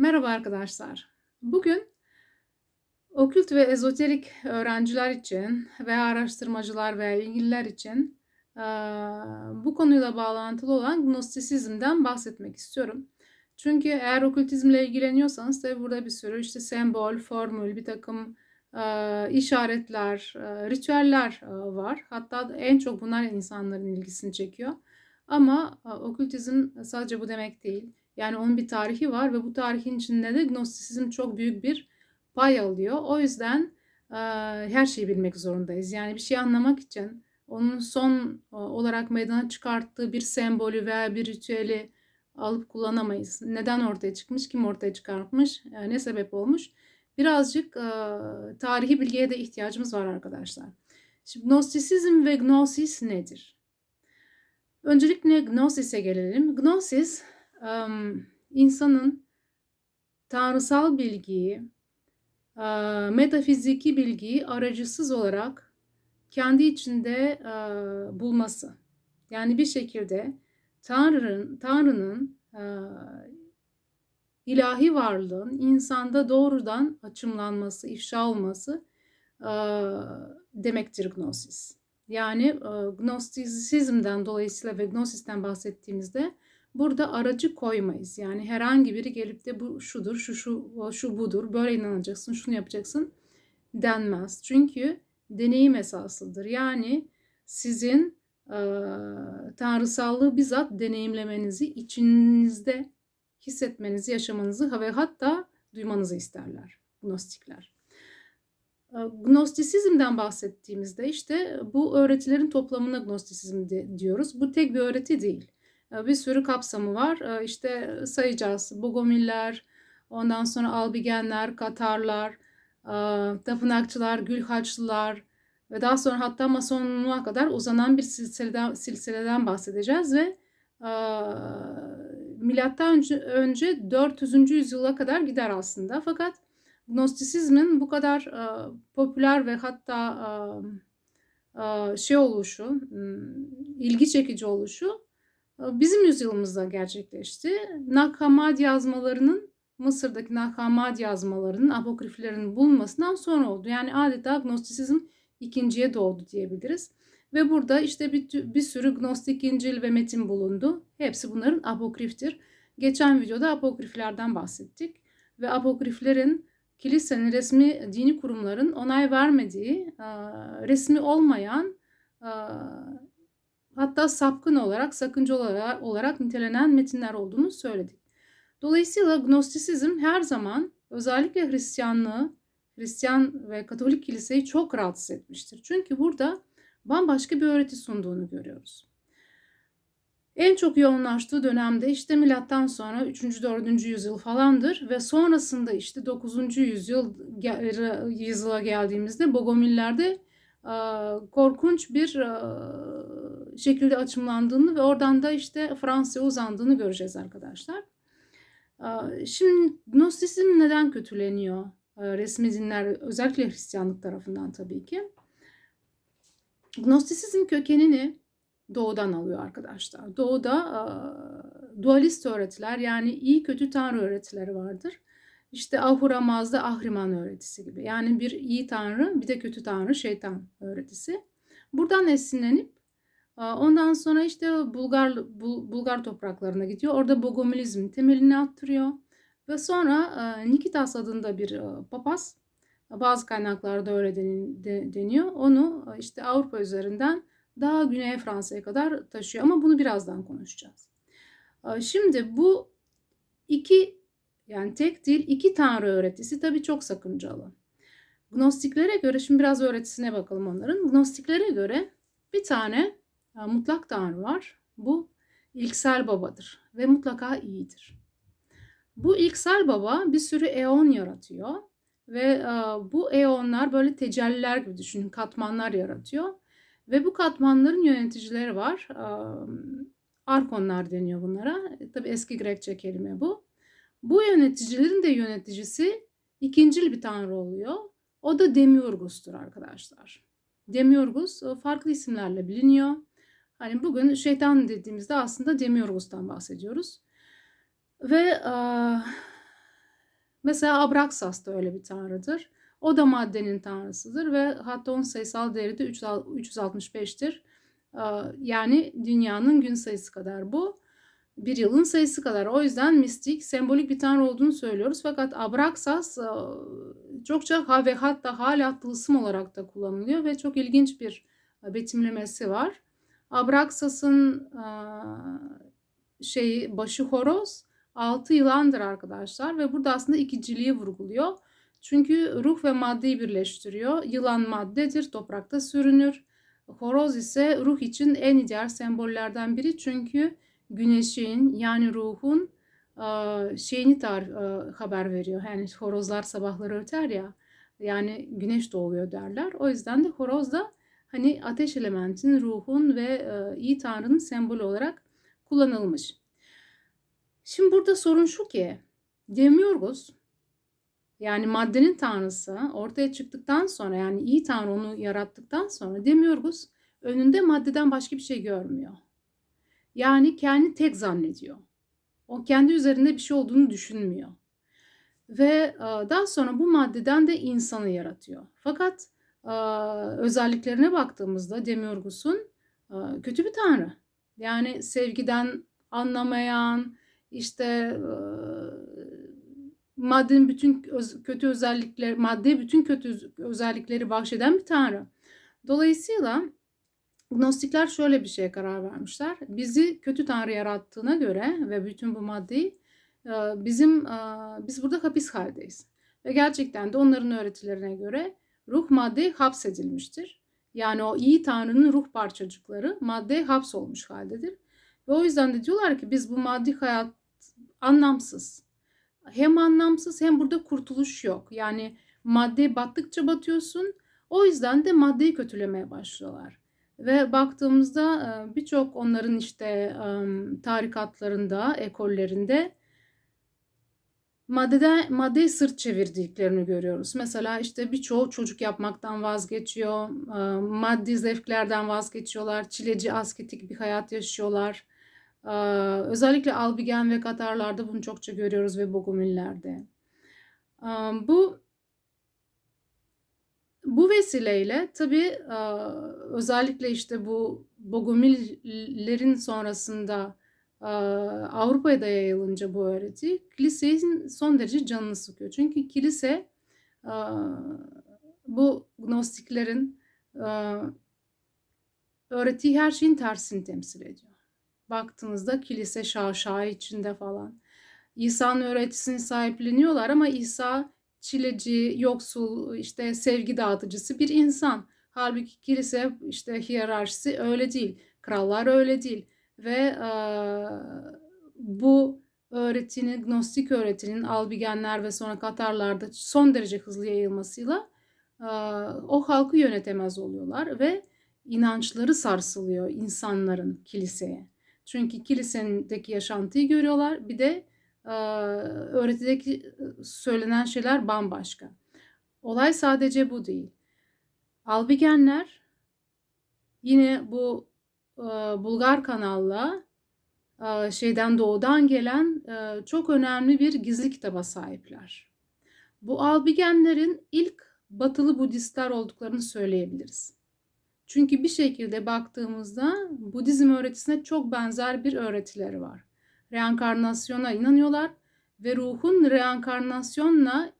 Merhaba arkadaşlar. Bugün okült ve ezoterik öğrenciler için veya araştırmacılar veya ilgililer için bu konuyla bağlantılı olan Gnostisizm'den bahsetmek istiyorum. Çünkü eğer okültizmle ilgileniyorsanız tabi burada bir sürü işte sembol, formül, bir takım işaretler, ritüeller var. Hatta en çok bunlar insanların ilgisini çekiyor. Ama okültizm sadece bu demek değil. Yani onun bir tarihi var ve bu tarihin içinde de Gnostisizm çok büyük bir pay alıyor. O yüzden e, her şeyi bilmek zorundayız. Yani bir şey anlamak için onun son e, olarak meydana çıkarttığı bir sembolü veya bir ritüeli alıp kullanamayız. Neden ortaya çıkmış, kim ortaya çıkartmış, e, ne sebep olmuş. Birazcık e, tarihi bilgiye de ihtiyacımız var arkadaşlar. Şimdi Gnostisizm ve Gnosis nedir? Öncelikle Gnosis'e gelelim. Gnosis insanın tanrısal bilgiyi, metafiziki bilgiyi aracısız olarak kendi içinde bulması. Yani bir şekilde Tanrı'nın Tanrı'nın ilahi varlığın insanda doğrudan açımlanması, ifşa olması demektir gnosis. Yani gnostisizmden dolayısıyla ve gnosisten bahsettiğimizde burada aracı koymayız. Yani herhangi biri gelip de bu şudur, şu şu şu budur, böyle inanacaksın, şunu yapacaksın denmez. Çünkü deneyim esaslıdır. Yani sizin e, tanrısallığı bizzat deneyimlemenizi, içinizde hissetmenizi, yaşamanızı ve hatta duymanızı isterler Gnostikler. Gnostisizmden bahsettiğimizde işte bu öğretilerin toplamına Gnostisizm diyoruz. Bu tek bir öğreti değil. Bir sürü kapsamı var. İşte sayacağız. Bogomiller, ondan sonra Albigenler, Katarlar, Tapınakçılar, Gülhaçlılar ve daha sonra hatta Masonluğa kadar uzanan bir silsileden, silsileden bahsedeceğiz ve milattan önce, önce 400. yüzyıla kadar gider aslında. Fakat Gnostisizmin bu kadar e, popüler ve hatta e, e, şey oluşu, ilgi çekici oluşu e, bizim yüzyılımızda gerçekleşti. Nag Hammadi yazmalarının Mısır'daki Nag Hammadi yazmalarının apokriflerin bulunmasından sonra oldu. Yani adeta Gnostisizm ikinciye doğdu diyebiliriz. Ve burada işte bir, bir sürü Gnostik İncil ve metin bulundu. Hepsi bunların apokriftir. Geçen videoda apokriflerden bahsettik. Ve apokriflerin kilisenin resmi dini kurumların onay vermediği, resmi olmayan hatta sapkın olarak, sakınca olarak, olarak nitelenen metinler olduğunu söyledik. Dolayısıyla Gnostisizm her zaman özellikle Hristiyanlığı, Hristiyan ve Katolik kiliseyi çok rahatsız etmiştir. Çünkü burada bambaşka bir öğreti sunduğunu görüyoruz. En çok yoğunlaştığı dönemde işte milattan sonra 3. 4. yüzyıl falandır ve sonrasında işte 9. yüzyıl yüzyıla geldiğimizde Bogomillerde korkunç bir şekilde açımlandığını ve oradan da işte Fransa'ya uzandığını göreceğiz arkadaşlar. Şimdi Gnostisizm neden kötüleniyor? Resmi dinler özellikle Hristiyanlık tarafından tabii ki. Gnostisizm kökenini doğudan alıyor arkadaşlar. Doğuda dualist öğretiler yani iyi kötü tanrı öğretileri vardır. İşte Ahura Mazda Ahriman öğretisi gibi. Yani bir iyi tanrı bir de kötü tanrı şeytan öğretisi. Buradan esinlenip ondan sonra işte Bulgar Bulgar topraklarına gidiyor. Orada Bogomilizm temelini attırıyor. Ve sonra Nikitas adında bir papaz bazı kaynaklarda öyle deniyor. Onu işte Avrupa üzerinden daha güneye Fransa'ya kadar taşıyor ama bunu birazdan konuşacağız. Şimdi bu iki yani tek dil iki tanrı öğretisi tabii çok sakıncalı. Gnostiklere göre şimdi biraz öğretisine bakalım onların. Gnostiklere göre bir tane mutlak tanrı var. Bu ilksel babadır ve mutlaka iyidir. Bu ilksel baba bir sürü eon yaratıyor ve bu eonlar böyle tecelliler gibi düşünün katmanlar yaratıyor ve bu katmanların yöneticileri var. Arkonlar deniyor bunlara. E, Tabi eski Grekçe kelime bu. Bu yöneticilerin de yöneticisi ikincil bir tanrı oluyor. O da Demiurgus'tur arkadaşlar. Demiurgus e, farklı isimlerle biliniyor. Hani bugün şeytan dediğimizde aslında Demiurgus'tan bahsediyoruz. Ve Mesela Abraxas da öyle bir tanrıdır. O da maddenin tanrısıdır ve hatta onun sayısal değeri de 365'tir. Yani dünyanın gün sayısı kadar bu. Bir yılın sayısı kadar. O yüzden mistik, sembolik bir tanrı olduğunu söylüyoruz. Fakat Abraxas çokça ve hatta hala tılsım olarak da kullanılıyor ve çok ilginç bir betimlemesi var. Abraxas'ın şeyi başı horoz, altı yılandır arkadaşlar ve burada aslında ikiciliği vurguluyor. Çünkü ruh ve maddeyi birleştiriyor. Yılan maddedir, toprakta sürünür. Horoz ise ruh için en ideal sembollerden biri çünkü güneşin yani ruhun şeyini tar haber veriyor. Yani horozlar sabahları öter ya. Yani güneş doğuyor derler. O yüzden de horoz da hani ateş elementinin, ruhun ve iyi tanrının sembolü olarak kullanılmış. Şimdi burada sorun şu ki Demiurgus yani maddenin tanrısı ortaya çıktıktan sonra yani iyi tanrı onu yarattıktan sonra Demiurgus önünde maddeden başka bir şey görmüyor. Yani kendi tek zannediyor. O kendi üzerinde bir şey olduğunu düşünmüyor. Ve daha sonra bu maddeden de insanı yaratıyor. Fakat özelliklerine baktığımızda Demiurgus'un kötü bir tanrı. Yani sevgiden anlamayan, işte maddenin bütün kötü özellikleri, maddeye bütün kötü özellikleri bahşeden bir tanrı. Dolayısıyla Gnostikler şöyle bir şeye karar vermişler. Bizi kötü tanrı yarattığına göre ve bütün bu maddeyi bizim biz burada hapis haldeyiz. Ve gerçekten de onların öğretilerine göre ruh maddeye hapsedilmiştir. Yani o iyi tanrının ruh parçacıkları maddeye hapsolmuş haldedir. Ve o yüzden de diyorlar ki biz bu maddi hayat anlamsız. Hem anlamsız hem burada kurtuluş yok. Yani maddeye battıkça batıyorsun. O yüzden de maddeyi kötülemeye başlıyorlar. Ve baktığımızda birçok onların işte tarikatlarında, ekollerinde maddede maddeye sırt çevirdiklerini görüyoruz. Mesela işte birçoğu çocuk yapmaktan vazgeçiyor, maddi zevklerden vazgeçiyorlar, çileci asketik bir hayat yaşıyorlar. Özellikle albigen ve katarlarda bunu çokça görüyoruz ve bogumillerde. Bu bu vesileyle tabii özellikle işte bu bogumillerin sonrasında Avrupa'ya da yayılınca bu öğreti kilisenin son derece canını sıkıyor. Çünkü kilise bu gnostiklerin öğrettiği her şeyin tersini temsil ediyor. Baktığınızda kilise şaşağı içinde falan. İsa'nın öğretisini sahipleniyorlar ama İsa çileci, yoksul, işte sevgi dağıtıcısı bir insan. Halbuki kilise işte hiyerarşisi öyle değil. Krallar öyle değil. Ve e, bu öğretinin, gnostik öğretinin Albigenler ve sonra Katarlarda son derece hızlı yayılmasıyla e, o halkı yönetemez oluyorlar ve inançları sarsılıyor insanların kiliseye. Çünkü kilisendeki yaşantıyı görüyorlar. Bir de e, öğretideki söylenen şeyler bambaşka. Olay sadece bu değil. Albigenler yine bu Bulgar kanalla şeyden doğudan gelen çok önemli bir gizli kitaba sahipler. Bu Albigenlerin ilk batılı Budistler olduklarını söyleyebiliriz. Çünkü bir şekilde baktığımızda Budizm öğretisine çok benzer bir öğretileri var. Reenkarnasyona inanıyorlar ve ruhun reenkarnasyonla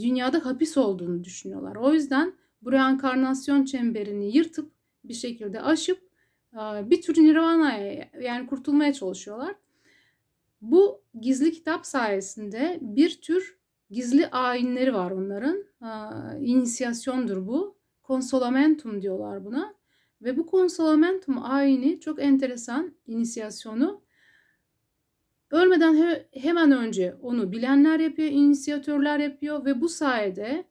dünyada hapis olduğunu düşünüyorlar. O yüzden bu reenkarnasyon çemberini yırtıp bir şekilde aşıp e, bir tür nirvana'ya yani kurtulmaya çalışıyorlar. Bu gizli kitap sayesinde bir tür gizli ayinleri var onların. E, inisiyasyondur bu konsolamentum diyorlar buna. Ve bu konsolamentum ayini çok enteresan inisiyasyonu ölmeden he, hemen önce onu bilenler yapıyor, inisiyatörler yapıyor ve bu sayede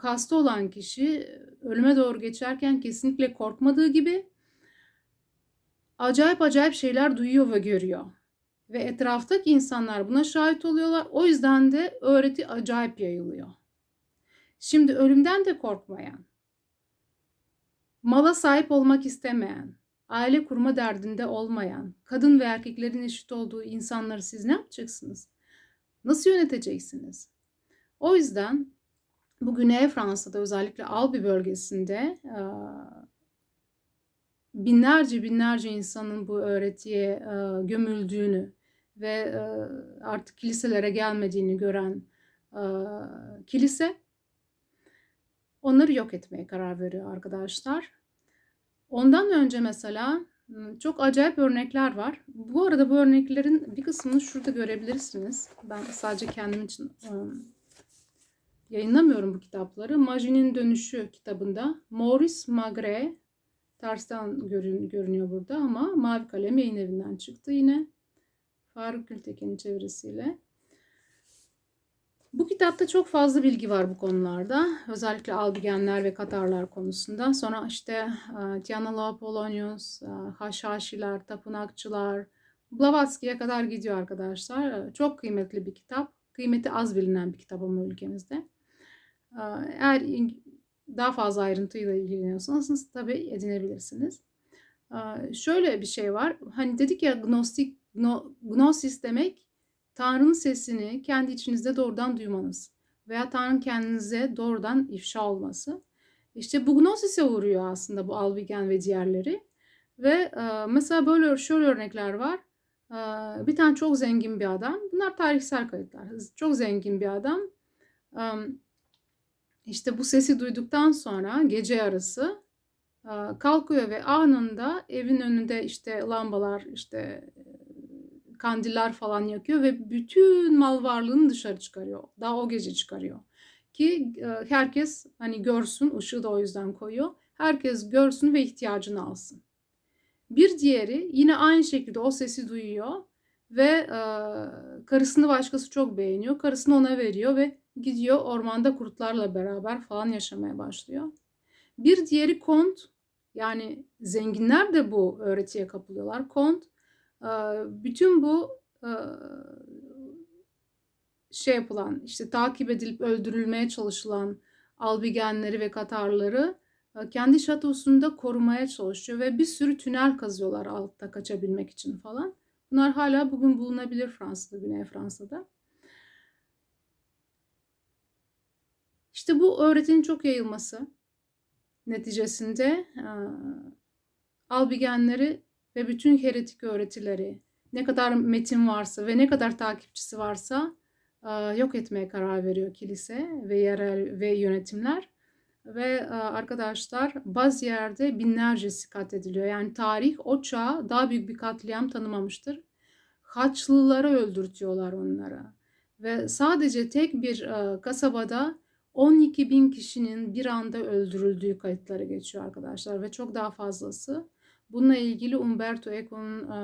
hasta olan kişi ölüme doğru geçerken kesinlikle korkmadığı gibi acayip acayip şeyler duyuyor ve görüyor. Ve etraftaki insanlar buna şahit oluyorlar. O yüzden de öğreti acayip yayılıyor. Şimdi ölümden de korkmayan, mala sahip olmak istemeyen, aile kurma derdinde olmayan, kadın ve erkeklerin eşit olduğu insanları siz ne yapacaksınız? Nasıl yöneteceksiniz? O yüzden bu Güney Fransa'da özellikle Albi bölgesinde binlerce binlerce insanın bu öğretiye gömüldüğünü ve artık kiliselere gelmediğini gören kilise onları yok etmeye karar veriyor arkadaşlar. Ondan önce mesela çok acayip örnekler var. Bu arada bu örneklerin bir kısmını şurada görebilirsiniz. Ben sadece kendim için yayınlamıyorum bu kitapları. Majinin Dönüşü kitabında Maurice Magre tersten görün, görünüyor burada ama Mavi Kalem yayın evinden çıktı yine. Faruk Gültekin'in çevirisiyle. Bu kitapta çok fazla bilgi var bu konularda. Özellikle albigenler ve Katarlar konusunda. Sonra işte e, Tiana Polonius, e, Haşhaşiler, Tapınakçılar, Blavatsky'ye kadar gidiyor arkadaşlar. E, çok kıymetli bir kitap. Kıymeti az bilinen bir kitap ama ülkemizde. Eğer daha fazla ayrıntıyla ilgileniyorsanız tabii edinebilirsiniz. Şöyle bir şey var. Hani dedik ya gnostik, gnosis demek Tanrı'nın sesini kendi içinizde doğrudan duymanız veya Tanrı'nın kendinize doğrudan ifşa olması. İşte bu gnosis'e uğruyor aslında bu Albigen ve diğerleri. Ve mesela böyle şöyle örnekler var. Bir tane çok zengin bir adam. Bunlar tarihsel kayıtlar. Çok zengin bir adam. E, işte bu sesi duyduktan sonra gece yarısı e, kalkıyor ve anında evin önünde işte lambalar işte kandiller falan yakıyor ve bütün mal varlığını dışarı çıkarıyor. Daha o gece çıkarıyor. Ki e, herkes hani görsün, ışığı da o yüzden koyuyor. Herkes görsün ve ihtiyacını alsın. Bir diğeri yine aynı şekilde o sesi duyuyor ve e, karısını başkası çok beğeniyor. Karısını ona veriyor ve gidiyor ormanda kurtlarla beraber falan yaşamaya başlıyor. Bir diğeri kont yani zenginler de bu öğretiye kapılıyorlar. Kont bütün bu şey yapılan işte takip edilip öldürülmeye çalışılan albigenleri ve Katarları kendi şatosunda korumaya çalışıyor ve bir sürü tünel kazıyorlar altta kaçabilmek için falan. Bunlar hala bugün bulunabilir Fransa'da, Güney Fransa'da. İşte bu öğretinin çok yayılması neticesinde albigenleri ve bütün heretik öğretileri, ne kadar metin varsa ve ne kadar takipçisi varsa yok etmeye karar veriyor kilise ve yerel ve yönetimler. Ve arkadaşlar bazı yerde binlercesi katlediliyor. Yani tarih o çağ daha büyük bir katliam tanımamıştır. Haçlıları öldürtüyorlar onlara. Ve sadece tek bir kasabada 12 bin kişinin bir anda öldürüldüğü kayıtları geçiyor arkadaşlar. Ve çok daha fazlası. Bununla ilgili Umberto Eco'nun e,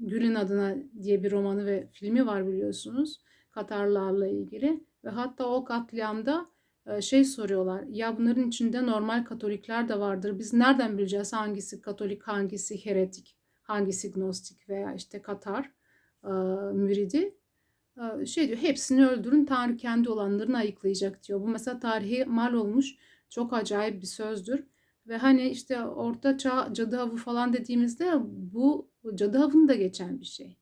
Gül'ün adına diye bir romanı ve filmi var biliyorsunuz. Katarlarla ilgili. Ve hatta o katliamda e, şey soruyorlar. Ya bunların içinde normal Katolikler de vardır. Biz nereden bileceğiz hangisi Katolik, hangisi heretik, hangisi gnostik veya işte Katar e, müridi? Şey diyor hepsini öldürün Tanrı kendi olanlarını ayıklayacak diyor. Bu mesela tarihi mal olmuş çok acayip bir sözdür. Ve hani işte orta çağ cadı avı falan dediğimizde bu cadı avını da geçen bir şey.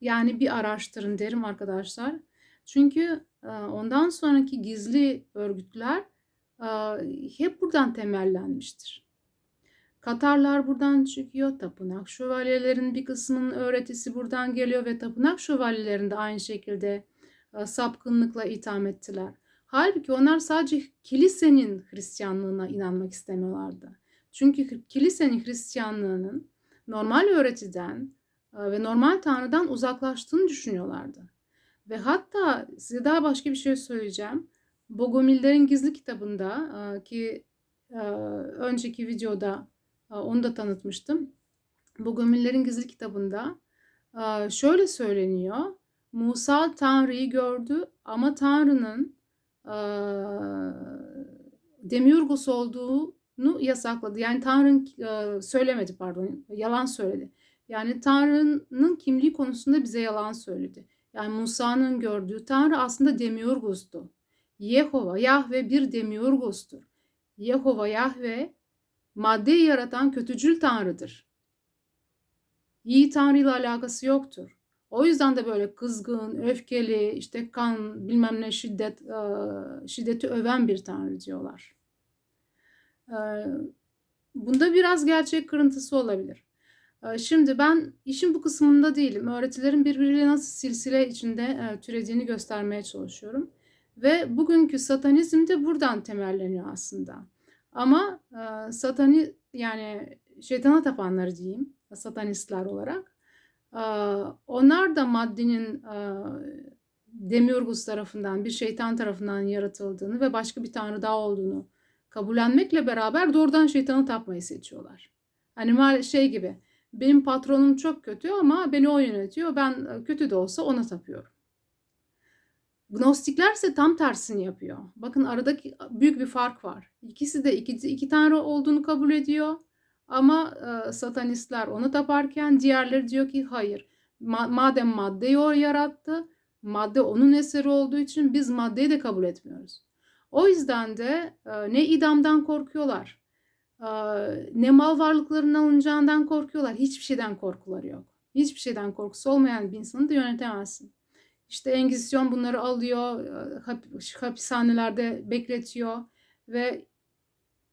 Yani bir araştırın derim arkadaşlar. Çünkü ondan sonraki gizli örgütler hep buradan temellenmiştir. Katarlar buradan çıkıyor. Tapınak şövalyelerin bir kısmının öğretisi buradan geliyor ve tapınak şövalyelerini de aynı şekilde sapkınlıkla itham ettiler. Halbuki onlar sadece kilisenin Hristiyanlığına inanmak istemiyorlardı. Çünkü kilisenin Hristiyanlığının normal öğretiden e, ve normal Tanrı'dan uzaklaştığını düşünüyorlardı. Ve hatta size daha başka bir şey söyleyeceğim. Bogomillerin Gizli kitabında e, ki e, önceki videoda onu da tanıtmıştım. Bogomillerin Gizli kitabında şöyle söyleniyor. Musa Tanrı'yı gördü ama Tanrı'nın demiurgos olduğunu yasakladı. Yani Tanrı'nın söylemedi pardon, yalan söyledi. Yani Tanrı'nın kimliği konusunda bize yalan söyledi. Yani Musa'nın gördüğü Tanrı aslında demiurgos'tu. Yehova, Yahve bir demiurgostur. Yehova, Yahve maddeyi yaratan kötücül Tanrı'dır. İyi Tanrı ile alakası yoktur. O yüzden de böyle kızgın, öfkeli, işte kan, bilmem ne şiddet, e, şiddeti öven bir tanrı diyorlar. E, bunda biraz gerçek kırıntısı olabilir. E, şimdi ben işin bu kısmında değilim. Öğretilerin birbiriyle nasıl silsile içinde türediğini göstermeye çalışıyorum. Ve bugünkü satanizm de buradan temelleniyor aslında. Ama e, satani yani şeytana tapanları diyeyim, satanistler olarak. E, onlar da maddenin e, Demiurgus tarafından, bir şeytan tarafından yaratıldığını ve başka bir tanrı daha olduğunu kabullenmekle beraber doğrudan şeytanı tapmayı seçiyorlar. Hani şey gibi, benim patronum çok kötü ama beni o yönetiyor, ben kötü de olsa ona tapıyorum. Gnostikler ise tam tersini yapıyor. Bakın aradaki büyük bir fark var. İkisi de iki, iki tanrı olduğunu kabul ediyor. Ama e, satanistler onu taparken diğerleri diyor ki hayır. Ma- madem maddeyi o yarattı, madde onun eseri olduğu için biz maddeyi de kabul etmiyoruz. O yüzden de e, ne idamdan korkuyorlar, e, ne mal varlıklarının alınacağından korkuyorlar. Hiçbir şeyden korkuları yok. Hiçbir şeyden korkusu olmayan bir insanı da yönetemezsin. İşte Engizisyon bunları alıyor, hapishanelerde bekletiyor ve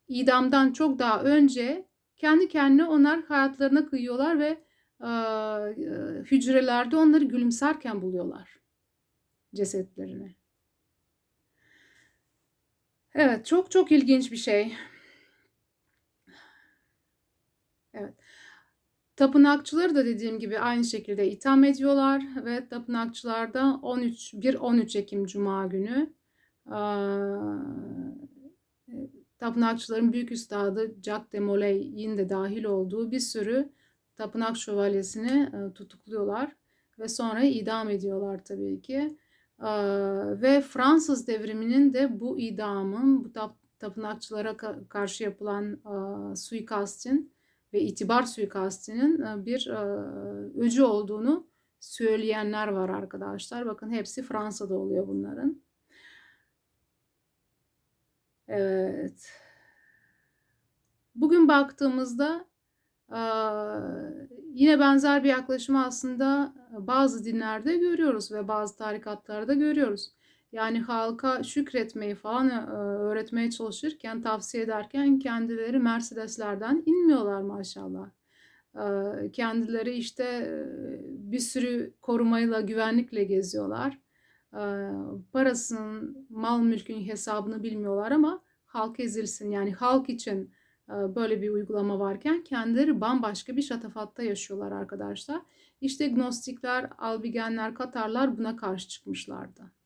idamdan çok daha önce kendi kendine onlar hayatlarına kıyıyorlar ve e, hücrelerde onları gülümserken buluyorlar cesetlerini. Evet, çok çok ilginç bir şey. Evet. Tapınakçıları da dediğim gibi aynı şekilde itham ediyorlar ve tapınakçılarda 13 1-13 Ekim Cuma günü tapınakçıların büyük üstadı Jacques de Molay de dahil olduğu bir sürü tapınak şövalyesini tutukluyorlar ve sonra idam ediyorlar tabii ki. Ve Fransız devriminin de bu idamın, bu tapınakçılara karşı yapılan suikastin ve itibar suikastinin e, bir e, öcü olduğunu söyleyenler var arkadaşlar. Bakın hepsi Fransa'da oluyor bunların. Evet. Bugün baktığımızda e, yine benzer bir yaklaşımı aslında bazı dinlerde görüyoruz ve bazı tarikatlarda görüyoruz. Yani halka şükretmeyi falan e, öğretmeye çalışırken, tavsiye ederken kendileri Mercedeslerden inmiyorlar maşallah. E, kendileri işte e, bir sürü korumayla, güvenlikle geziyorlar. Parasının, mal mülkün hesabını bilmiyorlar ama halk ezilsin. Yani halk için böyle bir uygulama varken kendileri bambaşka bir şatafatta yaşıyorlar arkadaşlar. İşte Gnostikler, Albigenler, Katarlar buna karşı çıkmışlardı.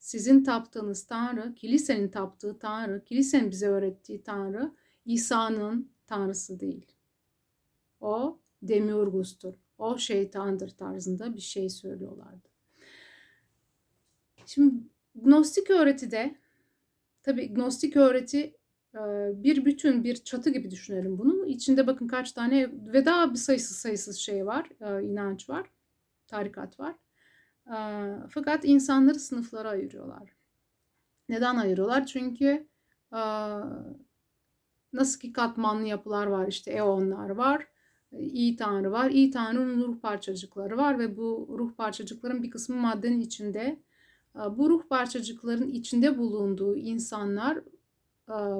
Sizin taptığınız Tanrı, kilisenin taptığı Tanrı, kilisenin bize öğrettiği Tanrı, İsa'nın Tanrısı değil. O demiurgustur. O şeytandır tarzında bir şey söylüyorlardı. Şimdi Gnostik öğretide, tabi Gnostik öğreti e, bir bütün, bir çatı gibi düşünelim bunu. İçinde bakın kaç tane ve daha bir sayısız sayısız şey var, e, inanç var, tarikat var. Fakat insanları sınıflara ayırıyorlar. Neden ayırıyorlar? Çünkü nasıl ki katmanlı yapılar var işte eonlar var, iyi tanrı var, iyi tanrının ruh parçacıkları var ve bu ruh parçacıkların bir kısmı maddenin içinde. Bu ruh parçacıkların içinde bulunduğu insanlar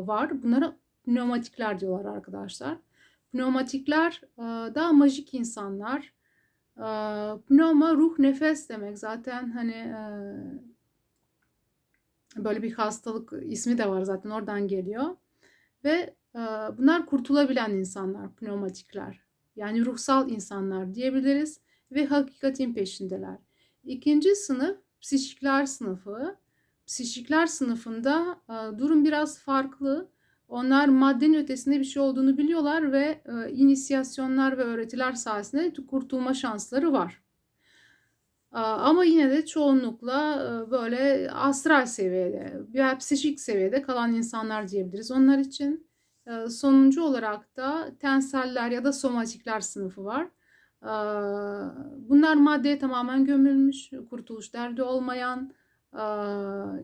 var. Bunlara pneumatikler diyorlar arkadaşlar. Pneumatikler daha majik insanlar, Pneuma ruh nefes demek. Zaten hani böyle bir hastalık ismi de var zaten oradan geliyor. Ve bunlar kurtulabilen insanlar, pneumatikler. Yani ruhsal insanlar diyebiliriz ve hakikatin peşindeler. İkinci sınıf psikikler sınıfı. Psikikler sınıfında durum biraz farklı. Onlar maddenin ötesinde bir şey olduğunu biliyorlar ve e, inisiyasyonlar ve öğretiler sayesinde kurtulma şansları var. Ama yine de çoğunlukla e, böyle astral seviyede veya psikik seviyede kalan insanlar diyebiliriz. Onlar için e, sonuncu olarak da tenseller ya da somatikler sınıfı var. Bunlar maddeye tamamen gömülmüş, kurtuluş derdi olmayan,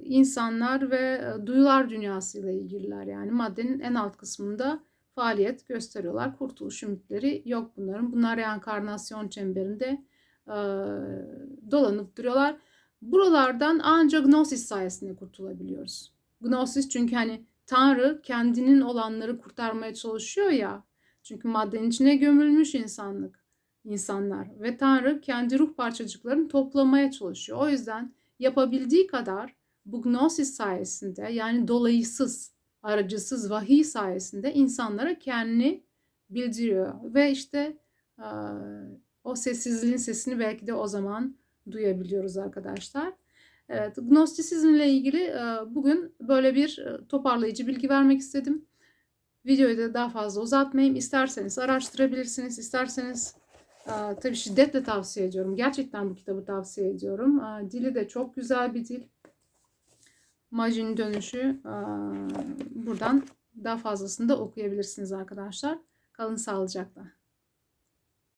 insanlar ve duyular dünyasıyla ilgililer. Yani maddenin en alt kısmında faaliyet gösteriyorlar. Kurtuluş ümitleri yok bunların. Bunlar reenkarnasyon çemberinde dolanıp duruyorlar. Buralardan ancak Gnosis sayesinde kurtulabiliyoruz. Gnosis çünkü hani Tanrı kendinin olanları kurtarmaya çalışıyor ya. Çünkü maddenin içine gömülmüş insanlık, insanlar ve Tanrı kendi ruh parçacıklarını toplamaya çalışıyor. O yüzden yapabildiği kadar bu Gnosis sayesinde yani dolayısız, aracısız vahiy sayesinde insanlara kendini bildiriyor. Ve işte o sessizliğin sesini belki de o zaman duyabiliyoruz arkadaşlar. Evet, Gnostisizmle ilgili bugün böyle bir toparlayıcı bilgi vermek istedim. Videoyu da daha fazla uzatmayayım. İsterseniz araştırabilirsiniz. İsterseniz tabii şiddetle tavsiye ediyorum. Gerçekten bu kitabı tavsiye ediyorum. Dili de çok güzel bir dil. Majin dönüşü buradan daha fazlasını da okuyabilirsiniz arkadaşlar. Kalın sağlıcakla.